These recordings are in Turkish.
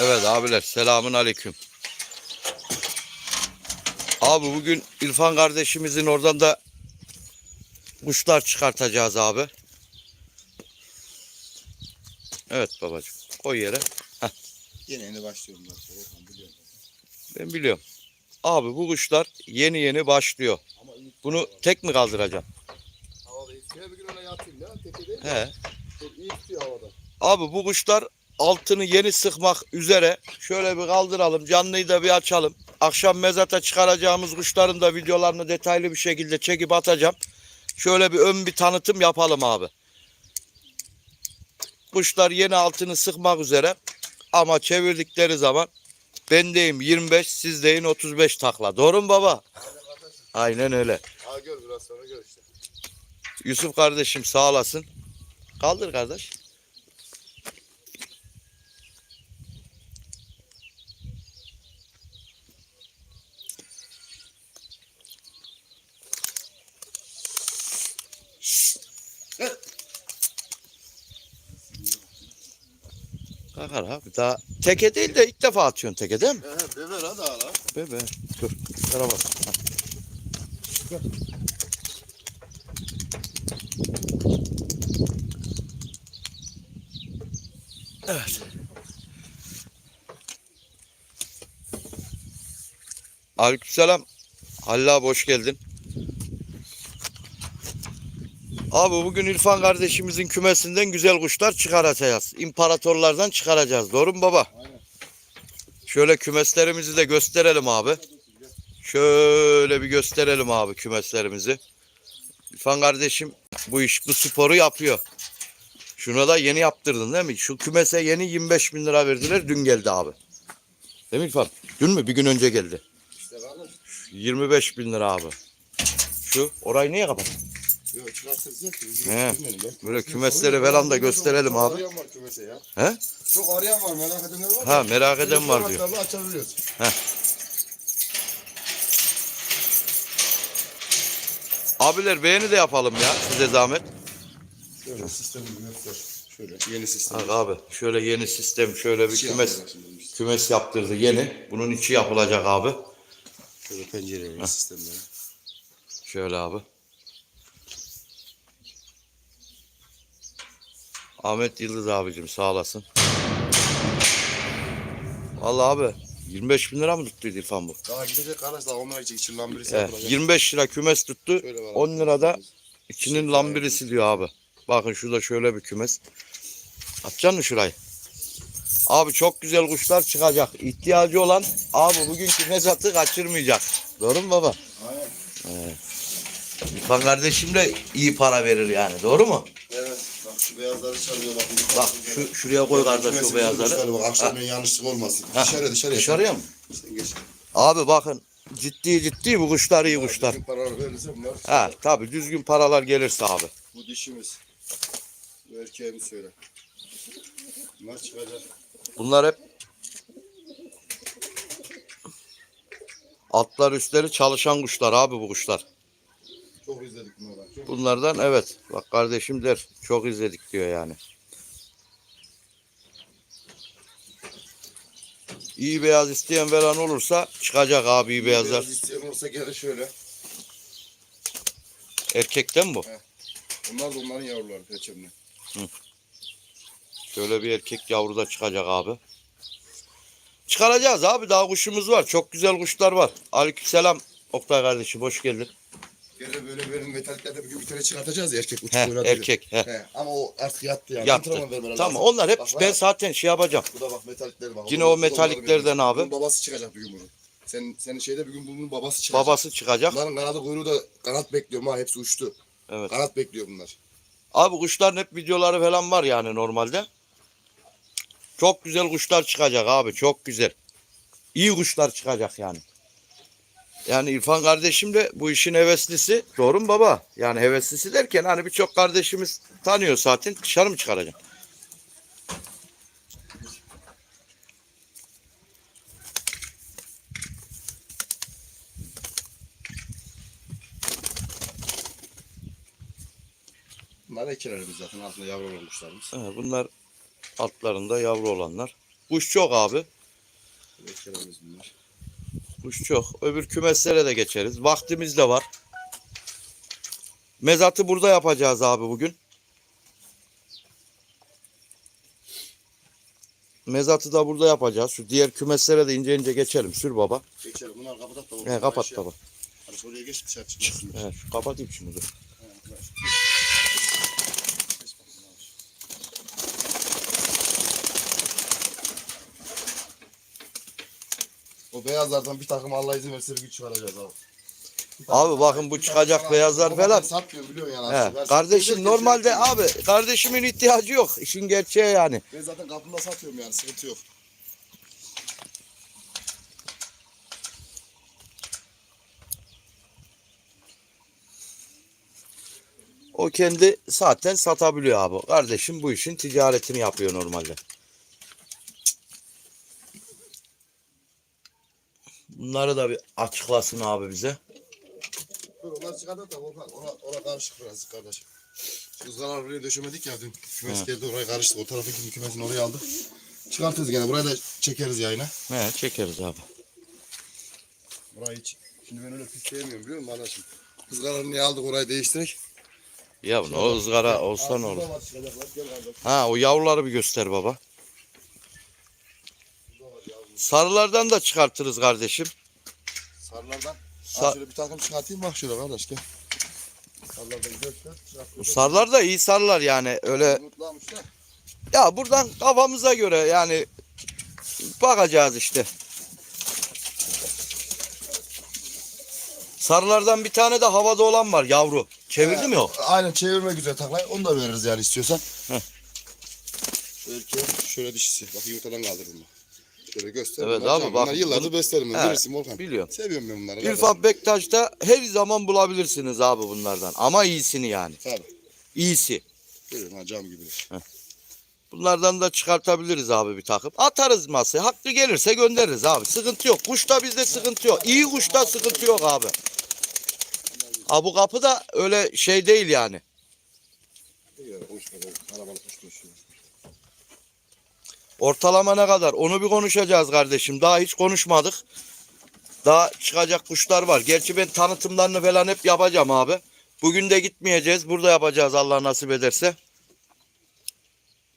Evet abiler selamun aleyküm. Abi bugün İrfan kardeşimizin oradan da kuşlar çıkartacağız abi. Evet babacığım koy yere. Yine yeni başlıyorum ben. Biliyorum. Ben biliyorum. Abi bu kuşlar yeni yeni başlıyor. Bunu tek mi kaldıracaksın? havada bir gün öyle yatayım ya. Teke değil. He. Çok iyi tutuyor havada. Abi bu kuşlar altını yeni sıkmak üzere. Şöyle bir kaldıralım. Canlıyı da bir açalım. Akşam mezata çıkaracağımız kuşların da videolarını detaylı bir şekilde çekip atacağım. Şöyle bir ön bir tanıtım yapalım abi. Kuşlar yeni altını sıkmak üzere. Ama çevirdikleri zaman bendeyim 25, sizdeyim 35 takla. Doğru mu baba? Aynen öyle. Ha gör biraz sonra gör işte. Yusuf kardeşim sağ olasın. Kaldır kardeş. Kalkar abi. Daha teke değil de ilk defa atıyorsun teke değil mi? He beber hadi hala. Bebe. Dur. Bak. Ha. Evet. Aleykümselam. Halil abi hoş geldin. Abi bugün İrfan kardeşimizin kümesinden güzel kuşlar çıkaracağız. İmparatorlardan çıkaracağız. Doğru mu baba? Aynen. Şöyle kümeslerimizi de gösterelim abi. Şöyle bir gösterelim abi kümeslerimizi. İrfan kardeşim bu iş bu sporu yapıyor. Şuna da yeni yaptırdın değil mi? Şu kümese yeni 25 bin lira verdiler. Dün geldi abi. Değil mi İrfan? Dün mü? Bir gün önce geldi. İşte kalır. 25 bin lira abi. Şu orayı niye kapat? Yok. He. Böyle kümesleri falan da gösterelim abi. arayan var kümese ya. He? Çok arayan var merak edenler var. Ha merak eden var diyor. Açabiliyoruz. Abiler beğeni de yapalım ya size zahmet. Şöyle sistemi göster. Şöyle yeni sistem. Bak abi şöyle yeni sistem şöyle bir Şey kümes kümes yaptırdı yeni. Bunun içi yapılacak abi. Şöyle pencereli sistemleri. Şöyle abi. Ahmet Yıldız abicim sağ olasın. Vallahi abi 25 bin lira mı tuttuydu İrfan bu? Daha gidecek arkadaş daha onlara gidecek. İçin lambirisi He, yapılacak. 25 lira kümes tuttu. Şöyle var 10 abi. lirada içinin lambirisi diyor abi. Bakın şurada şöyle bir kümes. Atacaksın mı şurayı? Abi çok güzel kuşlar çıkacak. İhtiyacı olan abi bugünkü mezatı kaçırmayacak. Doğru mu baba? Aynen. İrfan kardeşim de iyi para verir yani. Doğru mu? Evet. Bak şu beyazları çalıyor bak. Bak şu şuraya koy kardeş o beyazları. Bak akşam yanlışlık olmasın. Ha. Dışarıya dışarıya. Dışarıya mı? Sen geç. Abi bakın ciddi ciddi bu kuşlar iyi kuşlar. Bütün paraları verirse bunlar. Ha tabi düzgün paralar gelirse abi. Bu dişimiz. Bu erkeğimiz söyle. Bunlar çıkacak. Bunlar hep altlar üstleri çalışan kuşlar abi bu kuşlar. Çok izledik bunlardan. Çok Bunlardan evet bak kardeşim der çok izledik diyor yani. İyi beyaz isteyen veren olursa çıkacak abi iyi beyazlar. Beyaz isteyen olursa gelir şöyle. Erkekten bu. Bunlar da onların yavruları peçemle. Şöyle bir erkek yavru da çıkacak abi. Çıkaracağız abi daha kuşumuz var. Çok güzel kuşlar var. Aleykümselam Oktay kardeşim hoş geldin. Gene böyle benim metaliklerde bir bir tane çıkartacağız ya erkek uçuk He, oynadı. erkek he. Ama o artık yattı yani. Yaptı. Antrenman vermeleri Tamam lazım. onlar hep Bak, ben bak. zaten şey yapacağım. Bu da bak metalikleri bak. Yine o metaliklerden abi. Bunun babası çıkacak bir gün bunun. Senin, senin şeyde bir gün bunun babası çıkacak. Babası çıkacak. Bunların kanadı kuyruğu da kanat bekliyor ha hepsi uçtu. Evet. Kanat bekliyor bunlar. Abi kuşların hep videoları falan var yani normalde. Çok güzel kuşlar çıkacak abi çok güzel. İyi kuşlar çıkacak yani. Yani İrfan kardeşim de bu işin heveslisi. Doğru mu baba? Yani heveslisi derken hani birçok kardeşimiz tanıyor zaten. Dışarı mı çıkaracak? Bunlar ekilerimiz zaten altında yavru olmuşlarımız. He, bunlar altlarında yavru olanlar. Kuş çok abi. Ekşelerimiz bunlar. Kuş çok. Öbür kümeslere de geçeriz. Vaktimiz de var. Mezatı burada yapacağız abi bugün. Mezatı da burada yapacağız. Şu diğer kümeslere de ince ince geçelim. Sür baba. Geçelim. Bunlar kapatak da. He, kapat baba. Hadi oraya geç dışarı çıkmasın. Şu kapatayım şimdi. dur. O beyazlardan bir takım Allah izin verirse bir gün çıkaracağız abi. Abi bakın bu çıkacak beyazlar falan. Satmıyor biliyorsun yani. He. Ben kardeşim normalde geçiyorum. abi kardeşimin ihtiyacı yok. İşin gerçeği yani. Ben zaten kapımda satıyorum yani sıkıntı yok. O kendi zaten satabiliyor abi. Kardeşim bu işin ticaretini yapıyor normalde. Bunları da bir açıklasın abi bize. Dur onlar çıkardı da Volkan. Ona, ona karışık biraz kardeşim. Şu ızgaralar buraya döşemedik ya dün. Kümes geldi oraya karıştık. O taraftaki kümesin oraya aldık. Çıkartırız gene. Burayı da çekeriz yayına. He, çekeriz abi. Burayı hiç. Şimdi ben öyle pis sevmiyorum biliyor musun kardeşim? Izgaraları niye aldık orayı değiştirdik. Ya ne o ızgara olsa ne olur. Ha o yavruları bir göster baba. Sarılardan da çıkartırız kardeşim. Sarılardan. Sa- şöyle bir takım çıkartayım bak şöyle kardeş gel. Sarılardan göster. Bu sarılar da iyi sarılar yani öyle. Mutlamış da. Ya buradan kafamıza göre yani bakacağız işte. Sarılardan bir tane de havada olan var yavru. Çevirdi mi o? Aynen çevirme güzel taklay. Onu da veririz yani istiyorsan. Heh. Şu erkeği şöyle dişisi. Bak yumurtadan kaldırdım bak. Şöyle göster. Evet abi, bak Bunlar yıllardır beslerim. He, Bilirsin Volkan. biliyorum. Seviyorum ben bunları. İrfan Bektaş'ta her zaman bulabilirsiniz abi bunlardan. Ama iyisini yani. Tabii. İyisi. Görüyorum ha cam gibi. Bunlardan da çıkartabiliriz abi bir takım. Atarız masaya. Hakkı gelirse göndeririz abi. Sıkıntı yok. Kuşta bizde sıkıntı yok. İyi kuşta sıkıntı yok abi. Ha bu kapı da öyle şey değil yani. İyi var. Arabalı kuş. Ortalama ne kadar? Onu bir konuşacağız kardeşim. Daha hiç konuşmadık. Daha çıkacak kuşlar var. Gerçi ben tanıtımlarını falan hep yapacağım abi. Bugün de gitmeyeceğiz. Burada yapacağız Allah nasip ederse.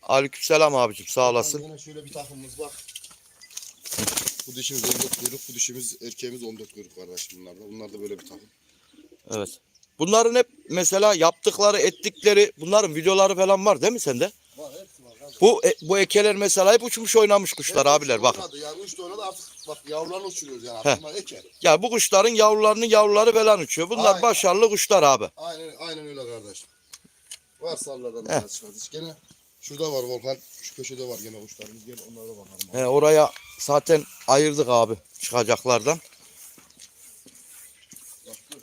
Aleykümselam abicim sağ olasın. Yine şöyle bir takımımız bak. Bu dişimiz 14 kuyruk, bu dişimiz erkeğimiz 14 kuyruk kardeşim bunlarda. Bunlar da böyle bir takım. Evet. Bunların hep mesela yaptıkları, ettikleri, bunların videoları falan var değil mi sende? Var var. kardeşim. Bu e- bu ekeler mesela hep uçmuş oynamış kuşlar Hep abiler uçtu bakın. oynadı. Yani tane de artık bak yavrularını uçuruyoruz yani. Heh. Bunlar eker. Ya bu kuşların yavrularının yavruları falan uçuyor. Bunlar Aynen. başarılı kuşlar abi. Aynen, aynen öyle kardeş. Var sarılardan Heh. biraz çıkardık. Gene şurada var Volkan. Şu köşede var gene kuşlarımız. Gel onlara da bakalım. He, oraya zaten ayırdık abi çıkacaklardan. Bak, dur.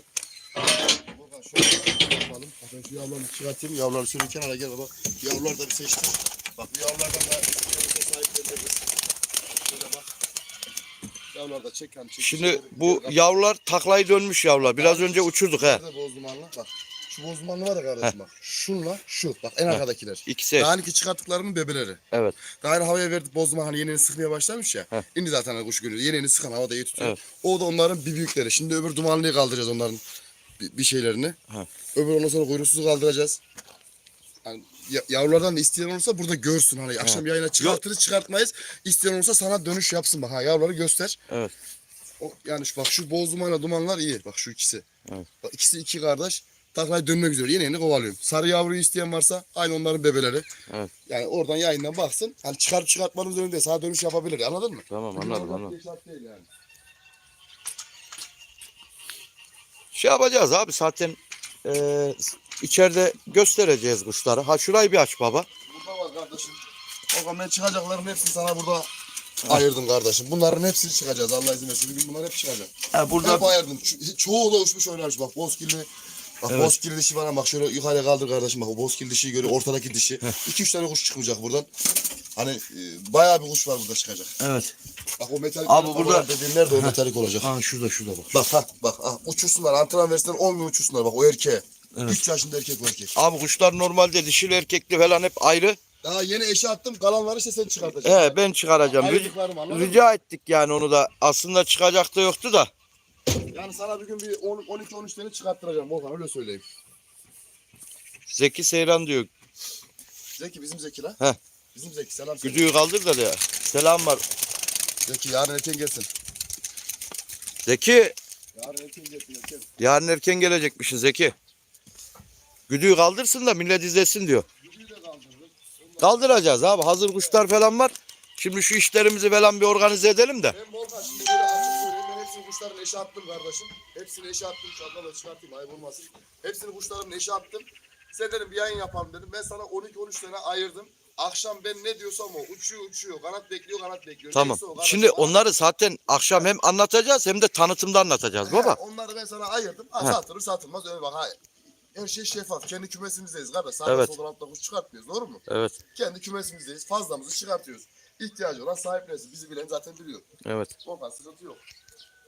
Volkan şöyle yapalım. Bak ben şu yavruları çıkartayım. Yavruları şöyle kenara gel bak. Yavruları da bir seçtik. Bak bu yavrulardan da kendimize sahiplendiririz. Şöyle bak. Yavrular da çek hani çek. Şimdi bu yavrular taklayı dönmüş yavrular. Biraz önce uçurduk he. Nerede boz dumanlı? Bak. Şu boz dumanlı var ya kardeşim bak. Şunla şu. Bak en arkadakiler. İkisi. Daha ki çıkarttıklarımın bebeleri. Evet. Daha havaya verdik boz duman hani yeni sıkmaya başlamış ya. Heh. Indi zaten hani kuş görüyor. Yeni yeni sıkan havada iyi tutuyor. Evet. O da onların bir büyükleri. Şimdi öbür dumanlıyı kaldıracağız onların bir, bir şeylerini. Heh. Öbür ondan sonra kuyruksuz kaldıracağız. Hani ya- yavrulardan da isteyen olursa burada görsün hani akşam yayına çıkartırız çıkartmayız. İsteyen olursa sana dönüş yapsın bak ha yavruları göster. Evet. O, yani şu, bak şu boz dumanla dumanlar iyi. Bak şu ikisi. Evet. Bak ikisi iki kardeş. Taklayı dönmek üzere. Yeni yeni kovalıyorum. Sarı yavruyu isteyen varsa aynı onların bebeleri. Evet. Yani oradan yayından baksın. Hani çıkarıp çıkartmanın önünde sana dönüş yapabilir. Anladın mı? Tamam anladım anladım. Değil yani. Şey yapacağız abi zaten eee içeride göstereceğiz kuşları. Ha şurayı bir aç baba. Burada var kardeşim. O zaman ben çıkacakların hepsini sana burada ayırdım kardeşim. Bunların hepsini çıkacağız Allah izin verirse. Bugün bunlar hep çıkacak. Ha burada Hep ayırdım. Ço- çoğu da uçmuş oynamış bak bozkirli. Bak Evet. bozkirli dişi var ama bak şöyle yukarıya kaldır kardeşim bak o bozkirli dişiyi görüyor ortadaki dişi. 2-3 tane kuş çıkmayacak buradan. Hani e, bayağı bir kuş var burada çıkacak. Evet. Bak o metalik Abi burada- dediğin nerede o metalik olacak. Ha şurada şurada bak. Bak ha bak ha uçursunlar antrenman versinler 10 gün uçursunlar bak o erkeğe. Evet. 3 yaşında erkek o erkek. Abi kuşlar normalde dişili erkekli falan hep ayrı. Daha yeni eşe attım. Kalanları işte sen çıkartacaksın. He ben çıkaracağım. Rica, Ayırdıklarımı anladın mı? rica ettik yani onu da. Aslında çıkacak da yoktu da. Yani sana bir gün bir 10 12-13 tane çıkarttıracağım Volkan öyle söyleyeyim. Zeki Seyran diyor. Zeki bizim Zeki lan. Heh. Bizim Zeki selam söyle. Güdüğü kaldır da ya. Selam var. Zeki yarın erken gelsin. Zeki Yarın erken gelsin erken. yarın erken gelecekmişsin Zeki. Güdüğü kaldırsın da millet izlesin diyor. Kaldıracağız abi. Hazır kuşlar falan var. Şimdi şu işlerimizi falan bir organize edelim de. Ben Volkan şimdi böyle açık söyleyeyim. Ben hepsini kuşların eşe attım kardeşim. Hepsini eşe attım. Da çıkartayım ayıp olmasın. Hepsini kuşların eşe attım. Sen dedim bir yayın yapalım dedim. Ben sana 12-13 tane ayırdım. Akşam ben ne diyorsam o uçuyor uçuyor. Kanat bekliyor kanat bekliyor. Tamam. Neyse o. Şimdi onları zaten akşam hem anlatacağız hem de tanıtımda anlatacağız He, baba. onları ben sana ayırdım. Ha, satılır satılmaz öyle bak. Ha, her şey şeffaf. Kendi kümesimizdeyiz kardeş. Sağda Evet. soldan altta kuş çıkartmıyoruz. Doğru mu? Evet. Kendi kümesimizdeyiz. Fazlamızı çıkartıyoruz. İhtiyacı olan sahiplensin. Bizi bilen zaten biliyor. Evet. Ondan sıkıntı yok.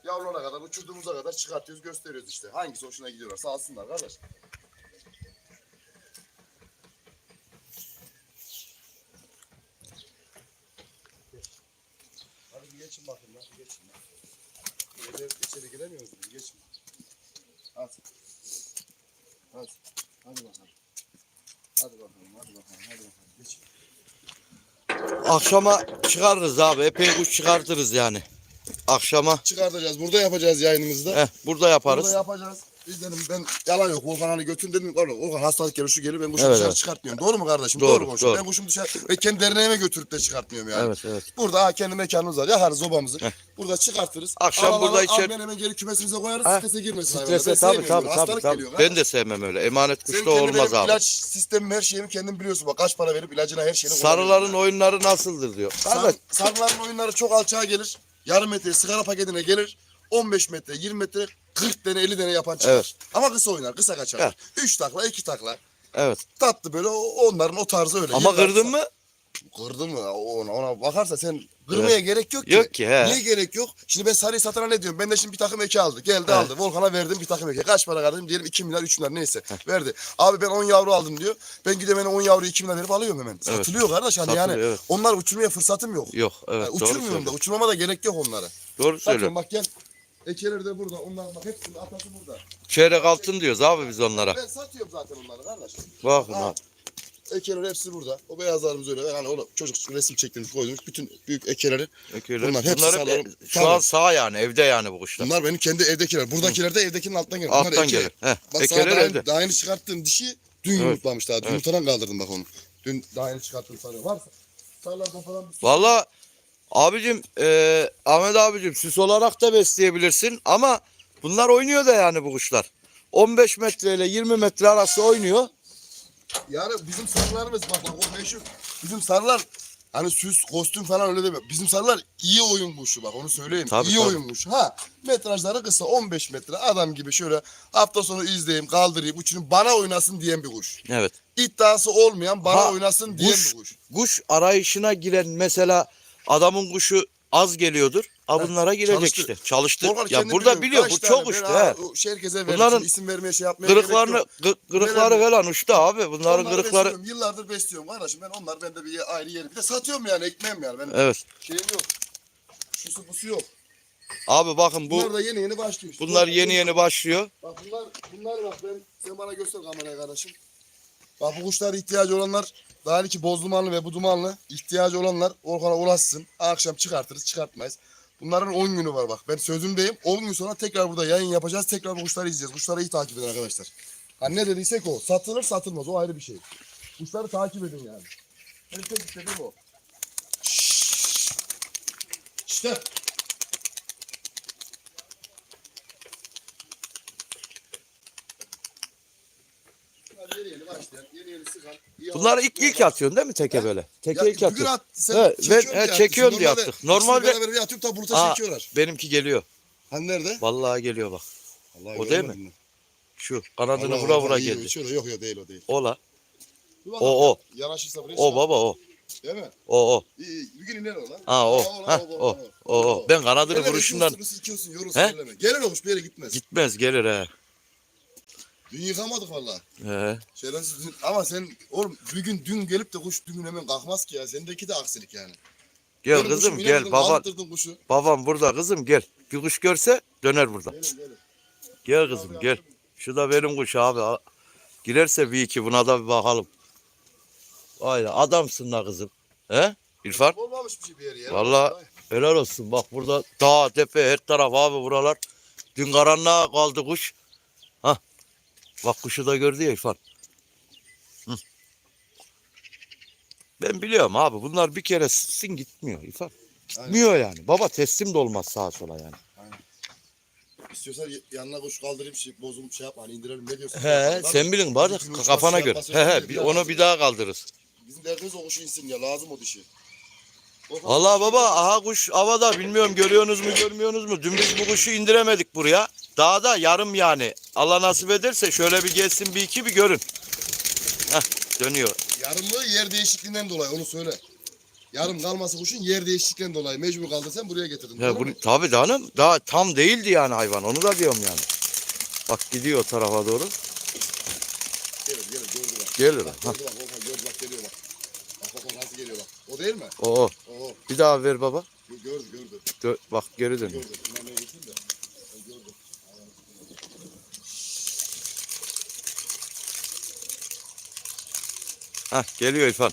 Yavruna kadar, uçurduğumuza kadar çıkartıyoruz, gösteriyoruz işte. Hangisi hoşuna gidiyorlar, sağ olsunlar kardeş. Hadi bir geçin bakın lan, bir geçin. lan. İçeri giremiyoruz, bir geçin. Hadi. Hadi. Hadi bakalım. Hadi bakalım, hadi bakalım, hadi bakalım. Geçin. Akşama çıkarırız abi. Epey kuş çıkartırız yani. Akşama Çıkartacağız, burada yapacağız yayınımızda. heh, burada yaparız. Burada yapacağız. Biz dedim ben yalan yok. Volkan hani götün dedim. Oğlum, Volkan hastalık gelir şu gelir ben kuşu Evet, dışarı evet. çıkartmıyorum. Doğru mu kardeşim? Doğru, mu? doğru. Ben kuşumu dışarı ve kendi derneğime götürüp de çıkartmıyorum yani. Evet evet. Burada ha, kendi mekanımız var. Yakarız obamızı. Burada çıkartırız. Akşam Al, al, burada al, içer- al, hemen geri kümesimize koyarız. Ha, Strese girmesin. Strese hayvanlar. Ben tabii sevmiyorum. tabii tabii. Hastalık tabii. geliyor. Ben de sevmem öyle. Emanet Senin kuşta kendi olmaz benim abi. ilaç sistemim her şeyimi kendin biliyorsun. Bak kaç para verip ilacına her şeyini Sarıların kullanıyorum. oyunları nasıldır diyor. Sar, Kardeş sarıların oyunları çok alçağa gelir. Yarım metre sigara paketine gelir. 15 metre, 20 metre, 40 tane, 50 tane yapan çıkar. Evet. Ama kısa oynar, kısa kaçar. Evet. 3 takla, 2 takla. evet. Tatlı böyle onların o tarzı öyle. Ama kırdın mı? Kırdın mı? Ona, ona bakarsa sen kırmaya gerek yok ki. Yok ki, he. Niye gerek yok? Şimdi ben sarıyı satana ne diyorum? Ben de şimdi bir takım eki aldı. Geldi He. aldı. Volkan'a verdim bir takım eki. Kaç para kardeşim? Diyelim 2 milyar 3 milyar neyse. Verdi. Abi ben 10 yavru aldım diyor. Ben gidip hemen 10 yavruyu 2 milyar verip alıyorum hemen. Satılıyor kardeş. Hani Satılıyor, yani evet. onlar uçurmaya fırsatım yok. Yok evet Yani uçurmuyorum da. Uçurmama da gerek yok onlara. Doğru söylüyorsun. bak gel. Ekeleri de burada. Onlar bak hepsinin atası burada. Çeyrek altın diyoruz abi biz onlara. Ben satıyorum zaten onları kardeş. Bakın Ha. abi. Ekeler hepsi burada. O beyazlarımız öyle. Yani onu çocuk resim çektiğimiz koyduğumuz bütün büyük ekeleri. Eköyler. Bunlar hepsi sağlam. e, şu an Tabii. sağ yani evde yani bu kuşlar. Bunlar benim kendi evdekiler. Buradakiler de evdekinin alttan. Bunlar Alttan eke. gelir. Heh, Bak sana ekeler daha, evde. daha yeni çıkarttığım dişi dün yumurtlamış daha. Dün yumurtadan kaldırdım bak onu. Dün daha yeni çıkarttığım sarı. Varsa sarılardan falan bir Valla abicim e, Ahmet abicim süs olarak da besleyebilirsin ama bunlar oynuyor da yani bu kuşlar. 15 metre ile 20 metre arası oynuyor. Yani bizim sarılarımız bak bak o meşhur. Bizim sarılar hani süs, kostüm falan öyle demiyor. Bizim sarılar iyi oyun kuşu bak onu söyleyeyim. Tabii, iyi tabii. oyun kuşu. Ha metrajları kısa 15 metre adam gibi şöyle hafta sonu izleyeyim kaldırayım uçurayım bana oynasın diyen bir kuş. Evet. İddiası olmayan bana Ha, oynasın diyen kuş- bir kuş. Kuş arayışına giren mesela adamın kuşu az geliyordur. Ha bunlara girecek çalıştı. işte. Çalıştı. Volkan Ya kendi burada biliyor, kaç bu tane çok ben uçtu ha, he. o şey herkese Bunların Bunların isim vermeye şey yapmaya Kırıklarını gı- kırıkları Verelim. falan uçtu abi. Bunların kırıkları besliyorum, Yıllardır besliyorum kardeşim ben onlar bende bir ayrı yeri. Bir de satıyorum yani ekmeğim yani. Benim Evet. şeyim yok. Şusu busu yok. Abi bakın bunlar bu da yeni yeni başlıyor. işte. bunlar yeni yeni başlıyor. Bak bunlar, bunlar bak ben sen bana göster kameraya kardeşim. Bak bu kuşlara ihtiyacı olanlar daha ki boz dumanlı ve bu dumanlı ihtiyacı olanlar Orkan'a ulaşsın. Akşam çıkartırız çıkartmayız. Bunların 10 günü var bak. Ben sözümdeyim. 10 gün sonra tekrar burada yayın yapacağız. Tekrar bu kuşları izleyeceğiz. Kuşları iyi takip edin arkadaşlar. Hani ne dediysek o. Satılır satılmaz. O ayrı bir şey. Kuşları takip edin yani. Benim tek istediğim o. İşte. Bunlar Yeni yeni başlayan, yeni yeni sıkan. iyi Bunları ilk ilk atıyorsun değil mi teke böyle? Teke Ya ilk atıyorsun. at, Evet, ben- çekiyorsun he, çekiyorum diye attık. Normalde- beraber bir atıyorum da Aa, çekiyorlar. benimki geliyor. Hani nerede? Vallahi geliyor bak. Allah O değil mi? Şu kanadını vura vura geldi. Şöyle yok yok değil o değil. O la. Bir O, o. Yanaşırsa buraya O baba o. Değil mi? O o. İyi. Bir gün iner o lan. Ha o. Ha o. O o. Ben kanadını Gelir, vuruşundan iki olsun, yorulsun. Gelir yere gitmez. gitmez gelir he. Dün yıkamadık valla. He. Şerefsiz dün. Ama sen oğlum bir gün dün gelip de kuş dün hemen kalkmaz ki ya. Sendeki de aksilik yani. Gel Benim kızım kuşum gel baban kuşu. babam burada kızım gel. Bir kuş görse döner burada. Gelin gelin. Gel kızım gel. Şu da benim kuş abi. Girerse bir iki buna da bir bakalım. Aynen adamsın da kızım. He? İrfan? Olmamış bir şey bir yer ya. Vallahi- Helal olsun bak burada dağ tepe her taraf abi buralar. Dün karanlığa kaldı kuş. Bak kuşu da gördü ya İrfan. Hı. Ben biliyorum abi bunlar bir kere sıksın gitmiyor İrfan. Gitmiyor yani. Baba teslim de olmaz sağa sola yani. İstiyorsan yanına kuş kaldırayım şey bozulup şey yapma hani indirelim ne diyorsun? He sen bilin bari uçması, kafana göre. yapması He he bir- onu bir daha kaldırırız. Bizim derdimiz o kuş insin ya lazım o dişi. O Vallahi baba aha kuş havada bilmiyorum görüyorsunuz mu görmüyorsunuz mu? Dün biz bu kuşu indiremedik buraya. Dağda yarım yani. Allah nasip ederse şöyle bir gelsin bir iki bir görün. Heh dönüyor. Yarımlığı yer değişikliğinden dolayı onu söyle. Yarım kalması kuşun yer değişikliğinden dolayı mecbur kaldı sen buraya getirdin. Ya bu, tabii canım daha tam değildi yani hayvan onu da diyorum yani. Bak gidiyor o tarafa doğru. Gelir gelir gördü bak. Gelir. Bak gördü bak Volkan gördü bak geliyor bak. Bak bak nasıl geliyor bak. O değil mi? O, o. O. Bir daha ver baba. Gö- Gördü gördü. Dö- bak geri dönüyor. Gördü. Ne gitsin de. O gördü. Hah geliyor İrfan.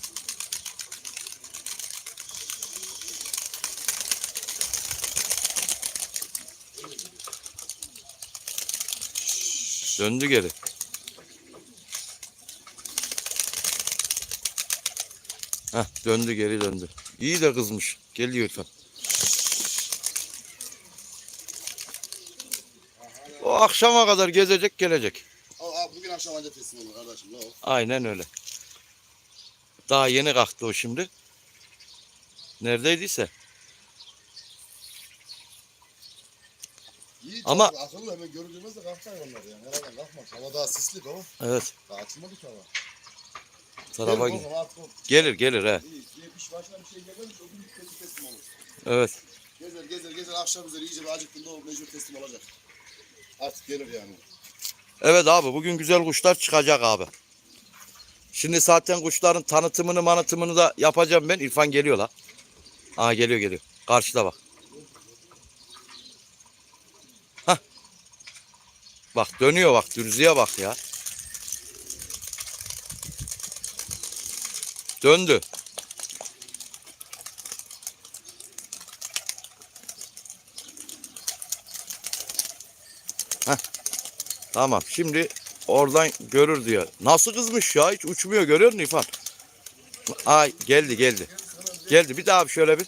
Döndü geri. Hah döndü geri döndü. İyi de kızmış. Geliyor İrfan. O akşama kadar gezecek gelecek. Al, al, bugün akşam anca teslim olur kardeşim. Ne o? Aynen öyle. Daha yeni kalktı o şimdi. Neredeydiyse. İyi, Ama- çok akıllı hemen görüldüğümüzde kalktı hayvanlar yani. Herhalde kalkmaz. Hava daha sisli baba. Evet. Daha açılmadı ki hava. Tarafa Gelir gel. baba, artık o. Gelir gelir he. İyi, iyi, iş başına bir şey gelmemiş. O gün teslim teslim olur. Evet. Gezer gezer gezer akşam üzeri iyice bir acıktığında o mecbur teslim olacak. Artık gelir yani. Evet abi bugün güzel kuşlar çıkacak abi. Şimdi zaten kuşların tanıtımını manıtımını da yapacağım ben. İrfan geliyor la. Aa geliyor geliyor. Karşıda bak. Hah. Bak dönüyor bak. Dürzüye bak ya. Döndü. Tamam şimdi oradan görür diyor. Nasıl kızmış ya hiç uçmuyor görüyor musun İrfan? Ay geldi geldi. Geldi bir daha bir şöyle bir.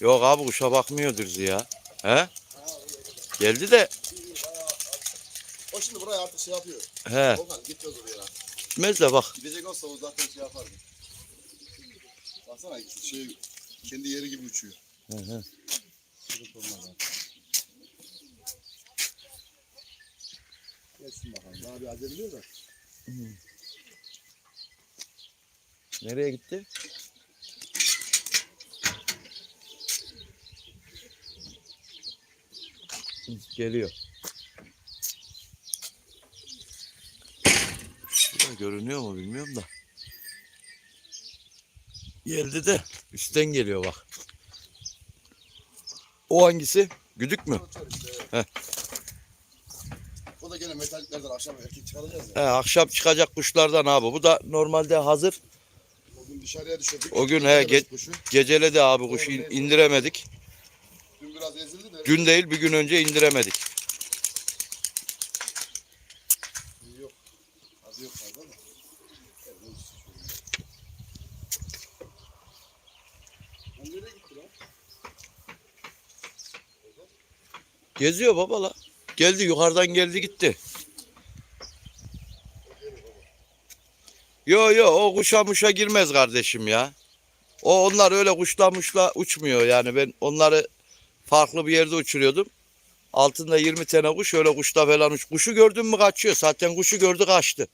Yok abi kuşa bakmıyor Dürzi ya. He? Geldi de O şimdi buraya artık şey yapıyor. he Volkan gitmez oraya gitmez de bak. Gidecek olsa o zaten şey yapardı. Baksana şey kendi yeri gibi uçuyor. Hı hı. Sıkıntı olmaz abi. Gelsin bakalım. Daha bir acele ediyor da. Nereye gitti? Geliyor. Şurada görünüyor mu bilmiyorum da. Geldi de üstten geliyor bak. O hangisi? Güdük mü? Uçar işte. Heh. O metaliklerden akşam erkek çıkaracağız ya. He, akşam çıkacak kuşlardan abi. Bu da normalde hazır. O gün dışarıya düşürdük. O gün he, ge- kuşu. Geceledi abi kuşu in- indiremedik. Dün biraz ezildi de. Dün değil bir gün önce indiremedik. Yok. Az yok fazla da. Nereye gitti lan? Geziyor baba la. Geldi yukarıdan geldi gitti. Yo yo o kuşa muşa girmez kardeşim ya. O onlar öyle kuşla muşla uçmuyor yani ben onları farklı bir yerde uçuruyordum. Altında 20 tane kuş öyle kuşla falan uç. Kuşu gördün mü kaçıyor. Zaten kuşu gördü kaçtı.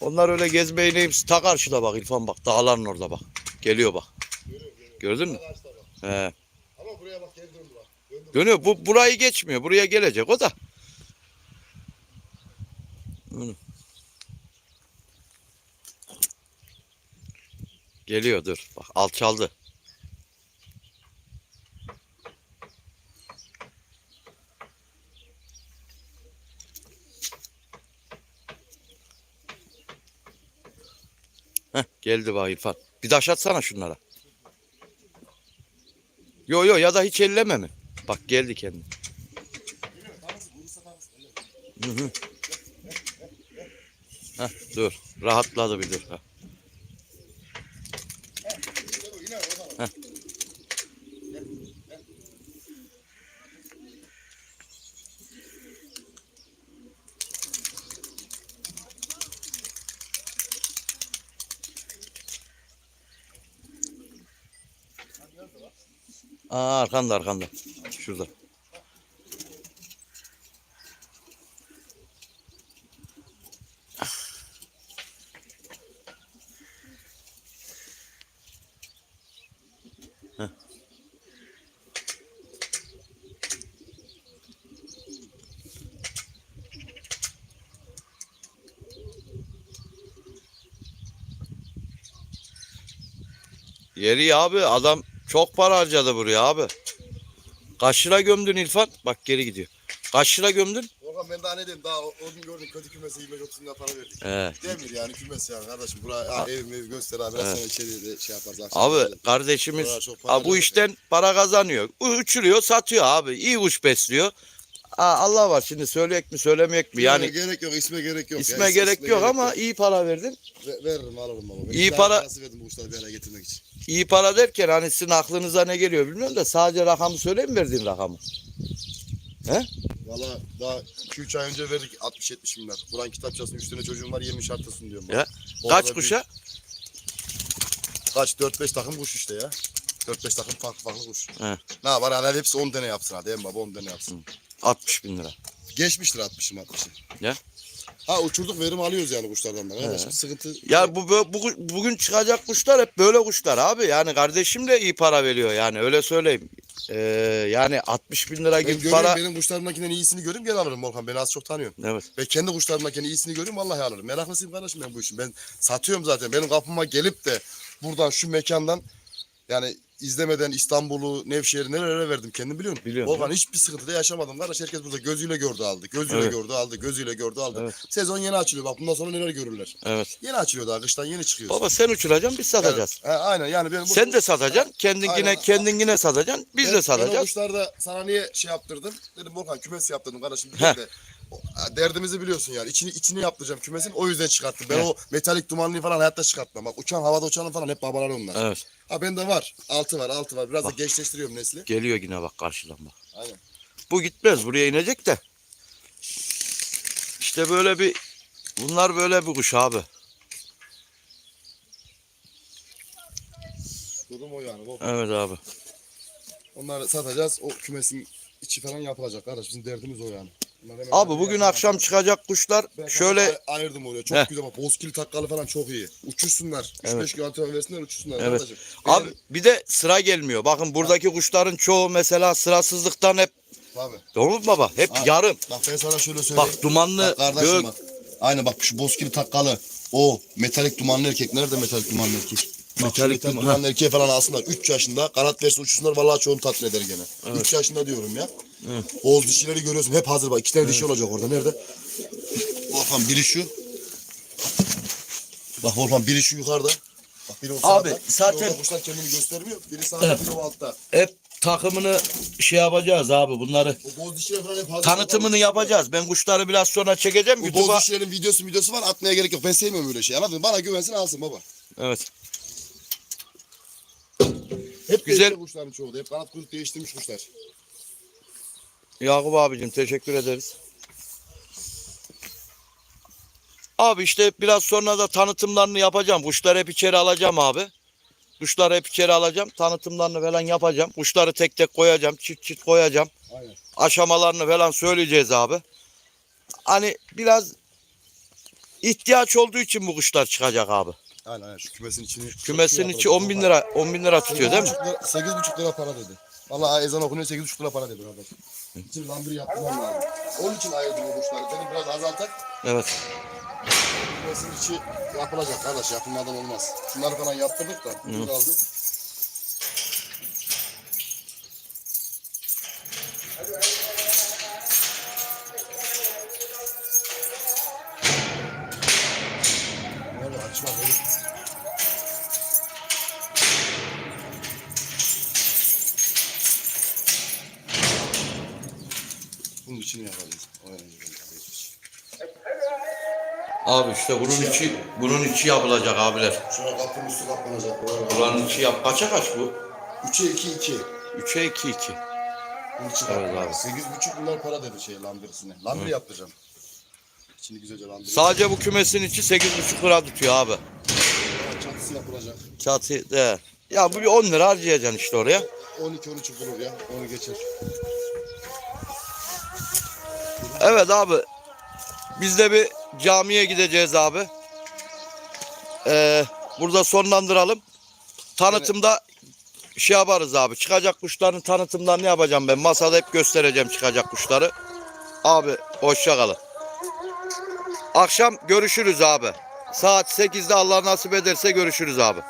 Onlar öyle gezmeyi neymiş. Ta karşıda bak İrfan bak. Dağların orada bak. Geliyor bak. Görüyorum görüyorum. Gördün mü? He. Ama buraya bak geri Dönüyor. Bu burayı geçmiyor. Buraya gelecek o da. Hı. Geliyor dur. Bak alçaldı. Heh, geldi bak İrfan. Bir taş atsana şunlara. Yo yo ya da hiç elleme mi? Bak geldi kendi. Hı hı. Heh, dur. Rahatladı bir dur. Heh. Aa arkanda arkanda. Şurada. Yeri abi adam çok para harcadı buraya abi. Kaç lira gömdün İrfan? Bak geri gidiyor. Kaç lira gömdün? Orhan ben daha ne diyeyim daha o, o gün gördüm kötü kümese 25-30 lira para verdik. He. Demir yani kümes yani kardeşim buraya ha, ev ev göster abi biraz sonra içeri de şey yaparız. akşam Abi gidelim. kardeşimiz Buralar çok para ha, bu işten para kazanıyor. Uçuruyor satıyor abi. İyi kuş besliyor. Ha, Allah var şimdi söyleyek mi söylemeyek mi? Yani gerek yok isme gerek yok. isme gerek yok ama iyi para verdin. Ve- veririm alırım baba. Ben İyi daha para- parası verdim bu kuşları bir araya getirmek için. İyi para derken hani sizin aklınıza ne geliyor bilmiyorum da sadece rakamı söyleyeyim mi verdiğin rakamı? Valla daha 2-3 ay önce verdik 60-70 bin lira. Kur'an kitapçasının 3 tane çocuğum var 20 şartlasın diyorum. Ya, O Kaç kadar kuşa? Kaç 4-5 takım kuş işte ya. 4-5 takım farklı farklı kuş. He. Ne var hani hepsi 10 tane yapsın hadi en baba 10 tane yapsın. 60 bin lira. Geçmiştir 60'ım 60'ım. Ya. Ha uçurduk verim alıyoruz yani kuşlardan da. Kardeşim sıkıntı. Ya bu, bu, bu- bugün çıkacak kuşlar hep böyle kuşlar abi. Yani kardeşim de iyi para veriyor yani öyle söyleyeyim. Ee, yani 60 bin lira ben gibi görüyorum para. benim kuşlarımdakinden iyisini görüyorum gel alırım Volkan. Beni az çok tanıyorsun. Evet. Ve kendi kuşlarımdakinden iyisini görüyorum vallahi alırım. Meraklısıyım kardeşim ben bu işin. Ben satıyorum zaten. Benim kapıma gelip de buradan şu mekandan yani izlemeden İstanbul'u, Nevşehir'i nerelere verdim kendim biliyorum. Biliyorum. Volkan hiçbir sıkıntı da yaşamadım. Kardeş herkes burada gözüyle gördü aldı. Gözüyle Evet. gördü aldı. Gözüyle gördü aldı. Evet. Sezon yeni açılıyor. Bak bundan sonra neler görürler. Evet. Yeni açılıyor daha. Kıştan yeni çıkıyoruz. Baba sen uçuracaksın biz satacağız. Yani, he, aynen yani ben bu, Sen de satacaksın. Kendin yine Aynen. kendin yine satacaksın. Biz ben, de Ben o satacağız. kuşlarda sana niye şey yaptırdım? Dedim Volkan kümes yaptırdım kardeşim. Biliyorum de, derdimizi biliyorsun yani. İçini, içini yaptıracağım kümesin. O yüzden çıkarttım. Ben Heh. o metalik dumanlıyı falan hayatta çıkartmam. Bak uçan havada uçanın falan hep babalar onlar. Evet. Ha bende var. Altı var altı var. Biraz da Bak. gençleştiriyorum nesli. Geliyor yine bak karşıdan bak. Aynen. Bu gitmez. Buraya inecek de. İşte böyle bir bunlar böyle bir kuş abi. Durum o yani. Volkan. Evet abi. Onları satacağız. O kümesin içi falan yapılacak kardeş. Bizim derdimiz o yani. Abi bugün akşam çıkacak kuşlar Ben şöyle ay- ayırdım oraya. Çok Heh. güzel bak. Bozkil takkalı falan çok iyi. Uçursunlar. 3-5 Evet. kilo antrenman versinler uçursunlar Evet. kardeşim. abi Benim- bir de sıra gelmiyor. Bakın buradaki kuşların çoğu mesela sırasızlıktan hep Tabii. doğru mu baba? Hep Ha. yarım. Bak ben sana şöyle söyleyeyim. Bak dumanlı Bak kardeşim gök. bak. Aynen bak şu bozkili takkalı. O metalik dumanlı erkek. Nerede metalik dumanlı erkek? Metalik metalik duman- dumanlı erkeği falan alsınlar. 3 yaşında kanat versin uçursunlar. Vallahi çoğunu tatmin eder gene. 3 yaşında diyorum ya. Evet. Oğuz dişileri görüyorsun. Hep hazır bak. 2 tane dişi olacak orada. Nerede? Volkan biri şu. Bak Volkan biri şu yukarıda. Bak biri o Abi, sağda. zaten- Biri kuşlar kendini göstermiyor. Biri sağda Evet. biri o altta. Hep takımını şey yapacağız abi bunları. O boz dişiler falan hep hazır. Tanıtımını yapacağız. Ben kuşları biraz sonra çekeceğim Bu boz dişilerin videosu videosu var atmaya gerek yok. Ben sevmiyorum öyle şey anladın mı? Bana güvensin alsın baba. Evet. Hep Güzel. kuşların çoğu da. Hep kanat kuyruk değiştirmiş kuşlar. Yakup abicim teşekkür ederiz. Abi işte biraz sonra da tanıtımlarını yapacağım. Kuşları hep içeri alacağım abi. Kuşları hep içeri alacağım. Tanıtımlarını falan yapacağım. Kuşları tek tek koyacağım. Çift çift koyacağım. Aynen. Aşamalarını falan söyleyeceğiz abi. Hani biraz ihtiyaç olduğu için bu kuşlar çıkacak abi. Aynen aynen şu kümesin içini. Kümesin içi 10 bin lira 10 bin lira tutuyor değil mi? 8,5 lira para dedi. Vallahi ezan okunuyor 8,5 lira para dedi kardeş. İçin lambiri yaptırmam lazım. Onun için ayırdım o kuşları. Dedim biraz azaltak. Evet. Kumesin içi yapılacak kardeş. Yapılmadan olmaz. Şunları falan yaptırdık da. Ucuz aldı. İşte bunun içi bunun içi yapılacak abiler. Şuna kapının üstü kaplanacak. Buranın içi yap. Kaça kaç bu? 3'e 2 2. 3'e 2 2. Bunun içi Evet abi. 8,5 bunlar para dedi şey lambirisine. Lambiri yaptıracağım. İçini güzelce lambiri. Sadece bu kümesin içi 8,5 lira tutuyor abi. Çatısı yapılacak. Çatı de. Ya bu bir 10 lira harcayacaksın işte oraya. 12 13 bulur ya. Onu geçer. Evet abi. Biz de bir camiye gideceğiz abi. Ee, burada sonlandıralım. Tanıtımda şey yaparız abi. Çıkacak kuşların tanıtımdan ne yapacağım ben? Masada hep göstereceğim çıkacak kuşları. Abi hoşça kalın. Akşam görüşürüz abi. Saat 8'de Allah nasip ederse görüşürüz abi.